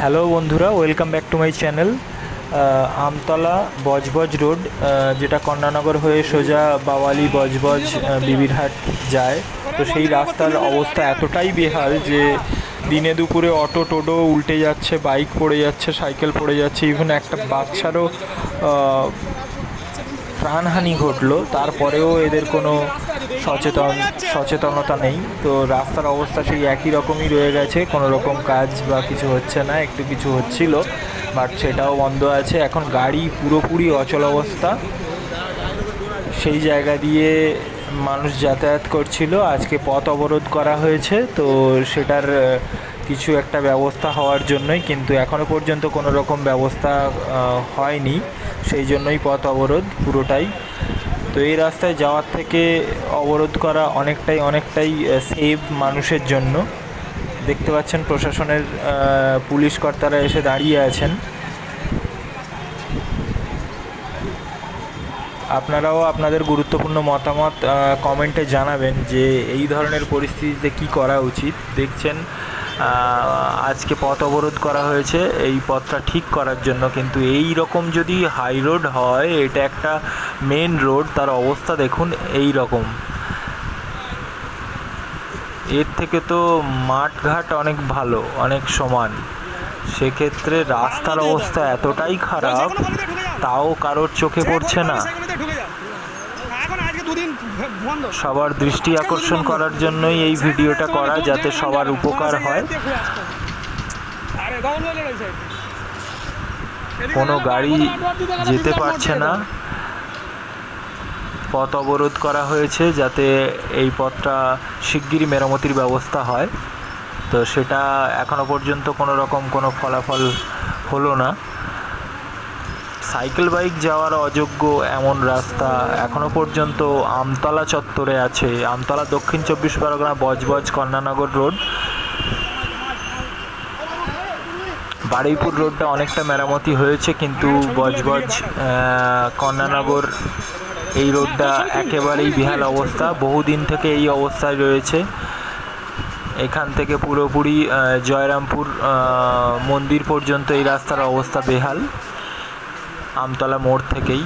Hello বন্ধুরা, welcome back to my channel Amtala Budge Budge road যেটা কন্যানগর হয়ে সোজা বাওয়ালি বজবজ বিবিরহাট যায়। তো সেই রাস্তার অবস্থা এতটাই বেহাল যে দিনে দুপুরে অটো টোটো উল্টে যাচ্ছে, বাইক পড়ে যাচ্ছে, সাইকেল পড়ে যাচ্ছে ইভেন একটা বাচ্চারও প্রাণহানি ঘটলো। তারপরেও এদের কোনো সচেতন সচেতনতা নেই। তো রাস্তার অবস্থা সেই একই রকমই রয়ে গেছে। কোনো রকম কাজ বা কিছু হচ্ছে না, একটু কিছু হচ্ছিল, বাট সেটাও বন্ধ আছে। এখন গাড়ি পুরোপুরি অচল অবস্থা। সেই জায়গা দিয়ে মানুষ যাতায়াত করছিল। আজকে পথ অবরোধ করা হয়েছে, তো সেটার কিছু একটা ব্যবস্থা হওয়ার জন্যই, কিন্তু এখনও পর্যন্ত কোনো রকম ব্যবস্থা হয়নি। সেই জন্যই পথ অবরোধ পুরোটাই। তো এই রাস্তায় যাওয়ার থেকে অবরোধ করা অনেকটাই অনেকটাই সেভ মানুষের জন্য। দেখতে পাচ্ছেন প্রশাসনের পুলিশ কর্তারা এসে দাঁড়িয়ে আছেন। আপনারাও আপনাদের গুরুত্বপূর্ণ মতামত কমেন্টে জানাবেন যে এই ধরনের পরিস্থিতিতে কি করা উচিত। দেখছেন আজকে পথ অবরোধ করা হয়েছে, এই পথটা ঠিক করার জন্য। কিন্তু এই রকম যদি হাই রোড হয়, এটা একটা মেন রোড তার অবস্থা দেখুন এই রকম এর থেকে তো মাঠঘাট অনেক ভালো অনেক সমান। সেক্ষেত্রে রাস্তার অবস্থা এতটাই খারাপ তাও কারোর চোখে পড়ছে না। সবার দৃষ্টি আকর্ষণ করার জন্যই এই ভিডিওটা করা যাতে সবার উপকার হয়। কোনো গাড়ি যেতে পারছে না। পথ অবরোধ করা হয়েছে যাতে এই পথটা শিগগিরই মেরামতির ব্যবস্থা হয়। তো সেটা এখনও পর্যন্ত কোনো রকম কোনো ফলাফল হলো না। সাইকেল বাইক যাওয়ার অযোগ্য এমন রাস্তা এখনও পর্যন্ত আমতলা চত্বরে আছে। আমতলা দক্ষিণ চব্বিশ পরগনা বজবজ কন্যানগর রোড। বারুইপুর রোডটা অনেকটা মেরামতি হয়েছে, কিন্তু বজবজ কন্যানগর এই রোডটা একেবারেই বিহাল অবস্থা। বহুদিন থেকে এই অবস্থায় রয়েছে। এখান থেকে পুরোপুরি জয়রামপুর মন্দির পর্যন্ত এই রাস্তার অবস্থা বেহাল। আমতলা মোড় থেকেই।